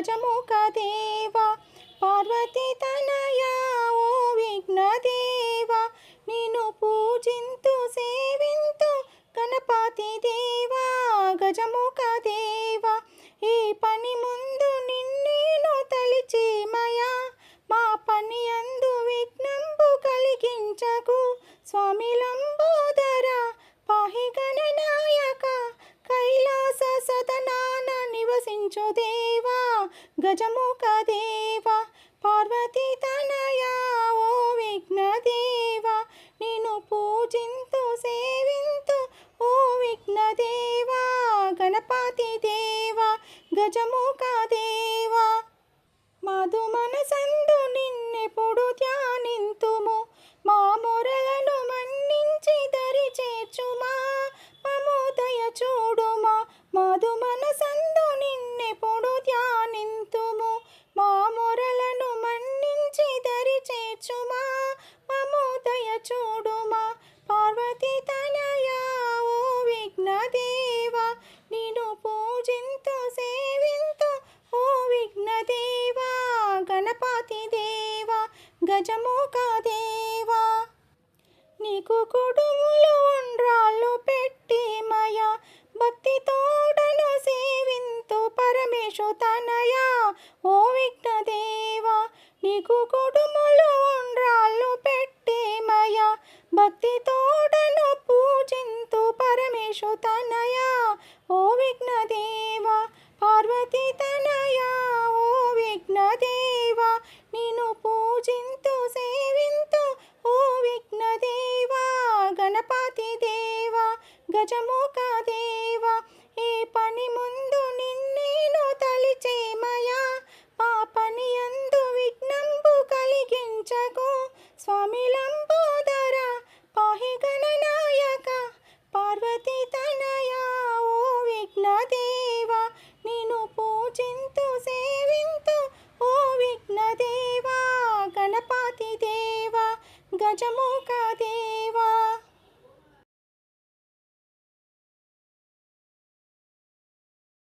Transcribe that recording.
ధ్వజముఖదేవా పార్వతీ తనయా ఓ విఘ్నదేవా నేను పూజింతు సేవింతు గణపతి దేవా గజముఖ దేవా. ఈ పని ముందు నిన్నేను తలిచేమయా మా పని అందు విఘ్నంబు కలిగించకు. స్వామిలో నివసించు దేవా గజముఖ దేవా. పార్వతీ తనయా ఓ విఘ్నదేవా నేను పూజింతు సేవింతు ఓ విఘ్నదేవా గణపతి దేవా గజముఖ దేవా. మధు మనసందు నిన్నెప్పుడు ధ్యానింతుము. మా మొరలను మన్నించి దరి చేర్చుమా మమోదయ చూడుమా. మధు దేవా నీకు కుడుములు ఉండ్రాళ్ళు పెట్టి మయ భక్తి తోడను సేవింతు పరమేశు తనయా. ఓ విఘ్నదేవా నీకు కుడుములు ఉండ్రాళ్ళు పెట్టి మయ భక్తి తోడను పూజింతు పరమేశు తనయా. దేవా ఏ పని ముందు నిన్నేను తలిచేమయా? ఆ పని అందు విఘ్నంబు కలిగించకు. స్వామి లంబోదర పాహి గణనాయక పార్వతీ తనయా ఓ విఘ్నదేవా నేను పూజింతు సేవింతు ఓ విఘ్నదేవా గణపతి దేవా గజముఖ దేవా.